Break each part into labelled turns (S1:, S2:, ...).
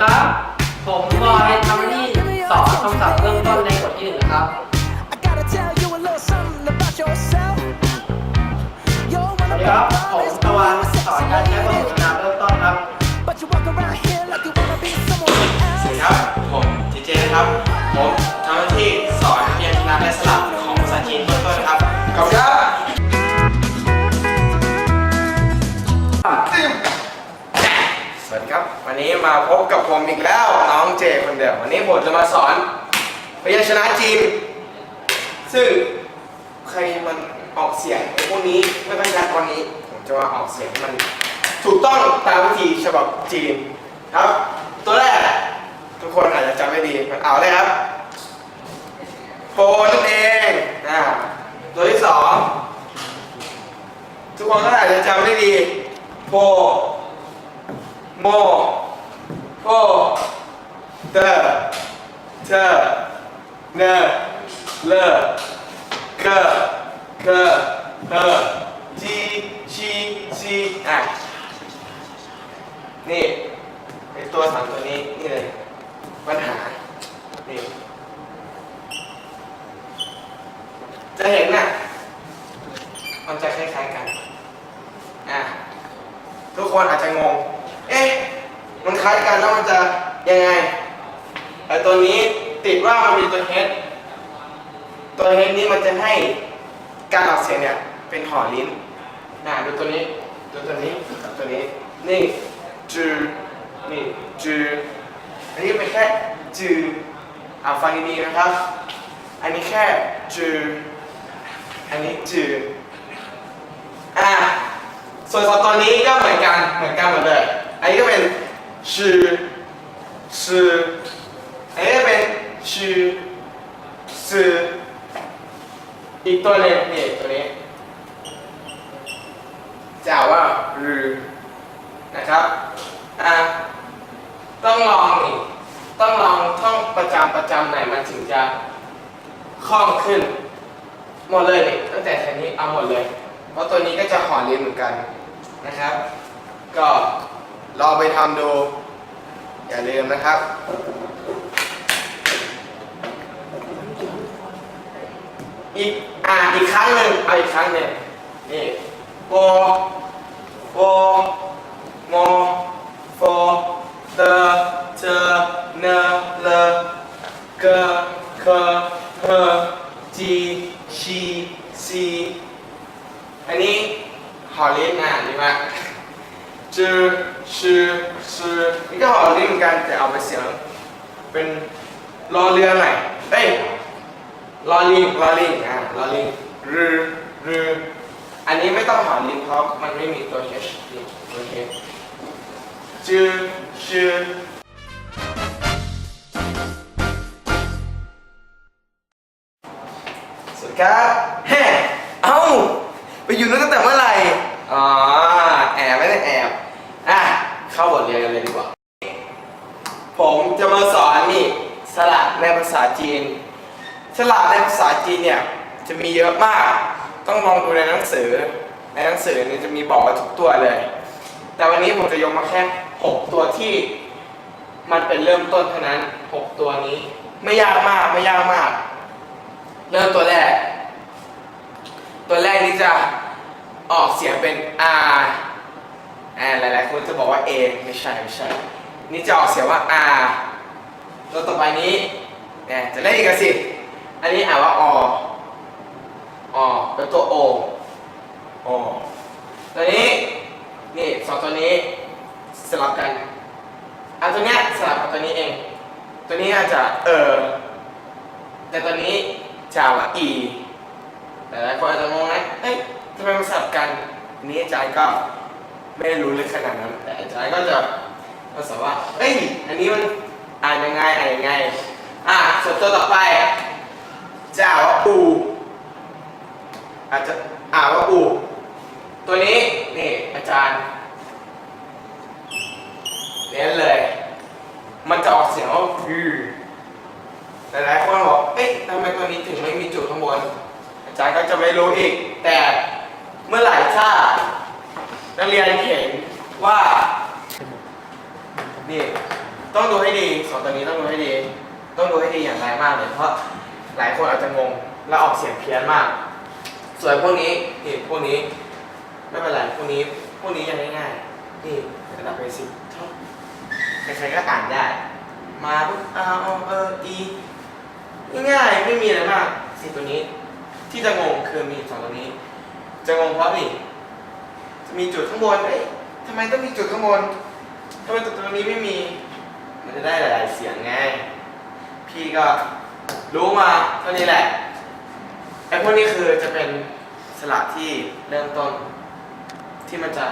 S1: ครับ ผมบอยทำหน้าที่สอนคำศัพท์เบื้องต้นในบทที่หนึ่งนะครับ
S2: I gotta tell you a little something about yourself. You're
S1: ส
S2: one
S1: วัส
S2: of
S1: ดีครับ
S2: my
S1: ผม
S2: proudest
S1: ตะวัน
S2: boys,
S1: สอนการใช้บทสนทนาเบื้องต้นครับ
S2: But you walk around here like you wanna be someone
S3: สวัสดี
S2: else.
S3: ครับ ผมเจเจนะครับ ผม มาพบกับผมอีกแล้วน้องเจคนเดิมวันนี้ผมจะมาสอนพยัญชนะจีน ซึ่งใครมันออกเสียงพวกนี้ไม่ค่อยชัดวันนี้ ผมจะมาออกเสียงให้มัน ถูกต้องตามวิธีฉบับจีนครับ ตัวแรก ทุกคนอาจจะจำไม่ดีมันเอาเลยครับโฟนั่นเองอ่าตัวที่สองทุกคนก็อาจจะจำไม่ดีโฟโม โฟเตอร์เธอเนเลเกเคเฮจีชีซีอะนี่ไอตัวสามตัวนี้นี่เลยปัญหานี่จะเห็นน่ะมันจะคล้ายๆกันอะทุกคนอาจจะงง เอ๊ะ มันคล้ายกันแล้วมันจะยังไงไอตัวนี้ติดว่ามันมีตัวเฮดตัวเฮดนี้มันจะให้การออกเสียงเนี่ยเป็นหอลิ้นน่ะดูตัวนี้ดูตัวนี้กับตัวนี้ นี่จือนี่จืออันนี้เป็นแค่จืออ่าฟังดีๆนะครับ อันนี้แค่จืออันนี้จืออ่าส่วนสองตัวนี้ก็เหมือนกันเหมือนกันหมดเลยอันนี้ก็เป็น ชื่อชื่ออันนี้ก็เป็นชื่อชื่ออีกตัวหนึงนี่ตัวนี้จะว่ารือนะครับอ่าต้องลองนี่ต้องลองท่องประจำประจำไหนมันถึงจะคล่องขึ้น หมดเลยนี่ตั้งแต่แค่นี้เอาหมดเลย เพราะตัวนี้ก็จะหอนเรียนเหมือนกันนะครับ ก็ลองไปทำดู อย่าลืมนะครับ อีกอ่าอีกครั้งหนึ่งเอาอีกครั้งหนึ่งนี่โปโปโมโฟเตเจเนเลเกเคเฮจีชีซีอันนี้หอลิ้นอะดีมากจือ ชื่อชื่อนี่ก็หอลิ้นเหมือนกันแต่เอาไปเสียง เป็นรอเรือหน่อยเอ้ยลอลิงลอลิงอะลอลิงรือรืออันนี้ไม่ต้องหาลิ้นเพราะมันไม่มีตัว H นี่ตัว H จือชื่อสวัสดีครับแฮ่เอ้าไปอยู่นั่นตั้งแต่เมื่อไหร่อ๋อแอบไม่ได้แอบ เข้าบทเรียนกันเลยดีกว่า ผมจะมาสอนนี่สระในภาษาจีนฉลากในภาษาจีนเนี่ยจะมีเยอะมาก ต้องลองดูในหนังสือ ในหนังสือเนี่ยจะมีบอกมาทุกตัวเลย แต่วันนี้ผมจะยกมาแค่ 6 ตัวที่ มันเป็นเริ่มต้นเท่านั้น 6 ตัวนี้ ไม่ยากมากไม่ยากมาก เริ่มตัวแรก ตัวแรกนี้จะออกเสียงเป็น R อ่า คนจะบอกว่า A ไม่ใช่ไม่ใช่ นี่จะออกเสียงว่า R ตัวต่อไปนี้เนี่ยจะได้อีกสิอันนี้อ่านว่าออแล้วตัวโอโอตัวนี้นี่สองตัวนี้สลับกันอันตัวเนี้ยสลับกับตัวนี้เอง ตัวนี้อาจจะเออแต่ตัวนี้จะว่าอีแต่หลายคนอาจจะงงนะเอ้ยทำไมมันสลับกันอันนี้อาจารย์ก็ ไม่ได้รู้ลึกขนาดนั้น แต่อาจารย์ก็จะทดสอบว่าเอ้ย อันนี้มันอ่านยังไงอ่านยังไง อะส่วนตัวต่อไปจะอ่านว่าอูอาจจะอ่านว่าอูตัวนี้นี่อาจารย์เน้นเลย มันจะออกเสียงว่าอือหลายคนบอกเอ๊ะทำไมตัวนี้ถึงไม่มีจุดข้างบน อาจารย์ก็จะไม่รู้อีก แต่เมื่อไหร่ถ้า นักเรียนเห็นว่านี่ตต้องดูให้ดีสองตัวนี้ต้องดูให้ดี ต้องดูให้ดีอย่างไรมากเลยเพราะหลายคนอาจจะงงและออกเสียงเพี้ยนมาก ส่วนพวกนี้นี่พวกนี้ไม่เป็นไรพวกนี้พวกนี้ยังง่ายๆนี่ระดับเบสิกใครๆก็อ่านได้ มาปุ๊บเอาเอาเอออีง่ายๆไม่มีอะไรมากสี่ตัวนี้ ที่จะงงคือมีสองตัวนี้ จะงงเพราะนี่ มีจุดข้างบนเอ๊ะทำไมต้องมีจุดข้างบนทำไมจุดตรงนี้ไม่มี มันจะได้หลาย ๆ เสียงไง พี่ก็รู้มาเท่านี้แหละ ไอ้พวกนี้คือจะเป็นสระที่เริ่มต้น ที่มันจะ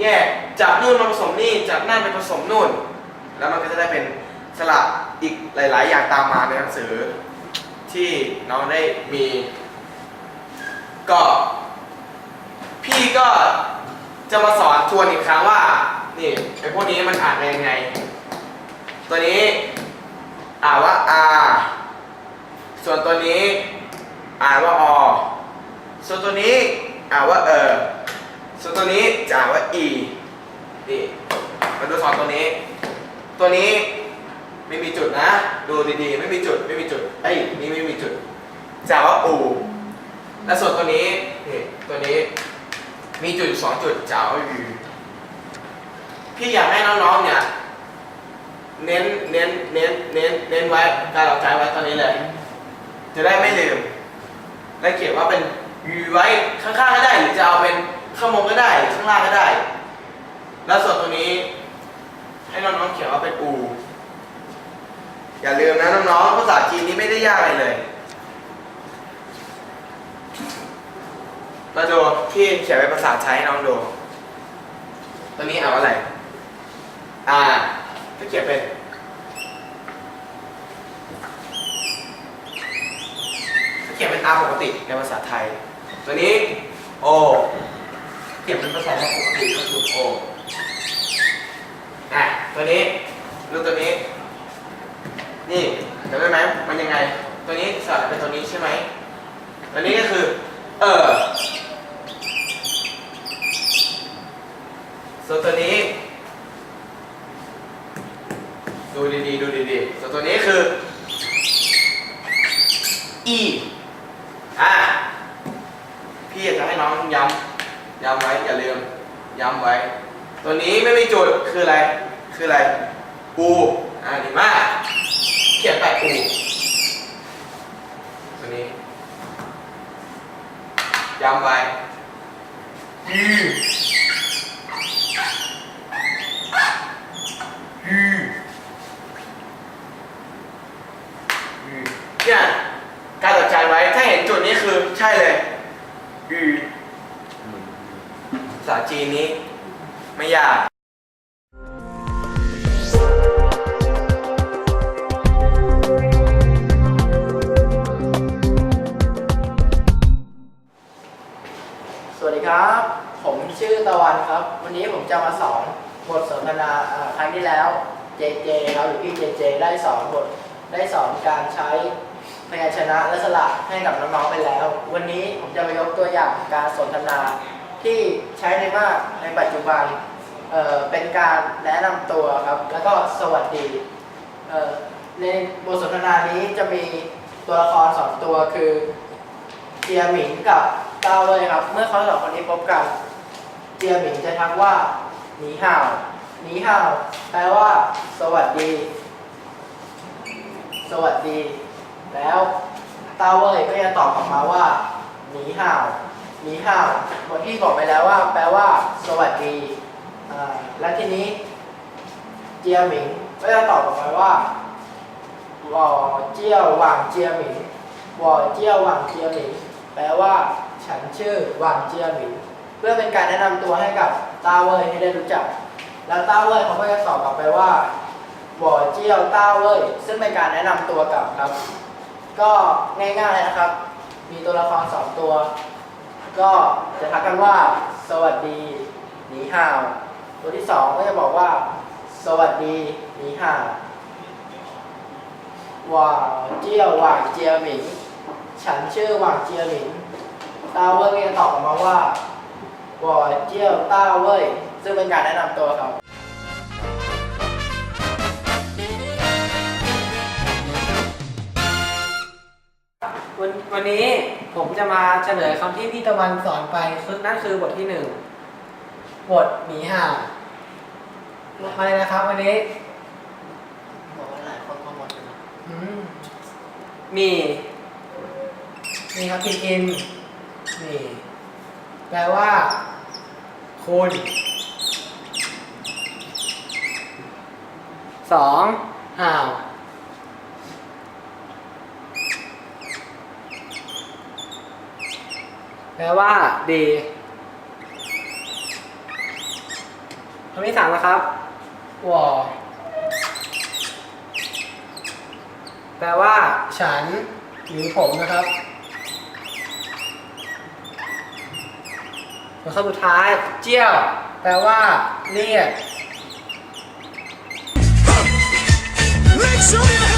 S3: แยกจากนู่นมาผสมนี่ จากนั่นไปผสมนู่น แล้วมันก็จะได้เป็นสระอีกหลาย ๆ อย่างตามมาในหนังสือ ที่น้องได้มี ก็ พี่ก็ จะมาสอนทวนอีกครั้งว่า นี่ไอ้พวกนี้มันอ่านยังไง ตัวนี้อ่านว่า R ส่วนตัวนี้อ่านว่าอส่วนตัวนี้อ่านว่าเออส่วนตัวนี้จะอ่านว่า E นี่มาดูสองตัวนี้ ตัวนี้ไม่มีจุดนะ ดูดีๆ ไม่มีจุด ไม่มีจุด ไอ้ยนี่ไม่มีจุดจะอ่านว่าอูและส่วนตัวนี้นี่ตัวนี้ มีจุดสองจุดจะอ่านว่พี่อยากให้น้องๆเนี่ยเน้นเน้นเน้นเน้นเน้นไว้การออกใจไว้ตอนนี้เลย จะได้ไม่ลืม และเขียนว่าเป็นยูไว้ข้างๆก็ได้หรือจะเอาเป็นข้างบนก็ได้ข้างล่างก็ได้ แล้วส่วนตัวนี้ ให้น้องๆเขียนว่าเป็นอู อย่าลืมนะน้องๆภาษาจีนนี้ไม่ได้ยากอะไรเลย มาดูที่เขียนเป็นภาษาไทยให้น้องดู ตัวนี้อ่านอะไร อ่าก็เขียนเป็น เขียนเป็น R ปกติในภาษาไทย ตัวนี้ O เขียนเป็นภาษาไทยปกติก็คือ O อะตัวนี้ดูตัวนี้ นี่จำได้ไหมมันยังไง ตัวนี้สลับเป็นตัวนี้ใช่ไหมตัวนี้ก็คือ เออ ส่วนตัวนี้ ดูดีๆ ดูดีๆ ส่วนตัวนี้คือ E อะพี่อยากจะให้น้องย้ำ ย้ำไว้ อย่าลืม ย้ำไว้ ตัวนี้ไม่มีจุด คืออะไร คืออะไรอูอ่าดีมาก เขียนไปอูตัวนี้ ย้ำไว้ยูยู เนี่ยการตัดใจไว้ ถ้าเห็นจุดนี้คือใช่เลยอือีนี้ไม่ยาก
S4: สวัสดีครับ ผมชื่อตะวันครับ วันนี้ผมจะมาสอนบทสนทนาครั้งที่แล้วเจเจครับหรือพี่เจเจได้สอนบทได้สอนการใช้พยัญชนะและสระให้กับน้องๆไปแล้ว วันนี้ผมจะมายกตัวอย่างการสนทนา ที่ใช้ในมากในปัจจุบันเอ่อเป็นการแนะนำตัวครับ แล้วก็สวัสดีเอ่อในบทสนทนานี้จะมีตัวละครสองตัวคือเจียหมิงกับเต้าเว่ยครับ เมื่อเขาสองคนนี้พบกัน เจียหมิงจะทักว่าหนีห่าวหนีห่าวแปลว่า สวัสดี สวัสดี แล้วเต้าเว่ยก็จะตอบกลับมาว่าหนีห่าว มีห้าวเมื่อกี้บอกไปแล้วว่า แปลว่า สวัสดีและทีนี้ เจียหมิงก็จะตอบกลับไปว่าหวอเจียวหวังเจียหมิงหวอเจียวหวังเจียหมิงแปลว่า ฉันชื่อหวังเจียหมิงเพื่อเป็นการแนะนำตัวให้กับต้าเว่ยให้ได้รู้จัก แล้วต้าเว่ยเขาก็จะตอบกลับไปว่าหวอเจียวต้าเว่ยซึ่งเป็นการแนะนำตัวกับครับ ก็ง่ายๆเลยนะครับ มีตัวละครสองตัว ก็จะทักกันว่า สวัสดีหนีห่าว ตัวที่สองก็จะบอกว่า สวัสดีหนีห่าวหว่าเจียวหว่างเจียหมิง ฉันชื่อหว่างเจียหมิงตาเว่ยก็จะตอบกลับมาว่าหว่าเจียวต้าเว่ยซึ่งเป็นการแนะนำตัวครับ
S1: วันนี้ผมจะมาเฉลยคำที่พี่ตะวันสอนไปคือนั่นคือบทที่หนึ่งบทหมีห่าวมาเลยนะครับ วันนี้
S4: บอกว่าหลายคนมาหมดเลยนะ
S1: อืมมีมีครับพินอินมีแปลว่า คุณสองห่าว แปลว่าดีคำที่สามนะครับวอแปลว่า ฉันหรือผมนะครับส่วนคำสุดท้าย เจี้ยว แปลว่า เรียก
S2: Make some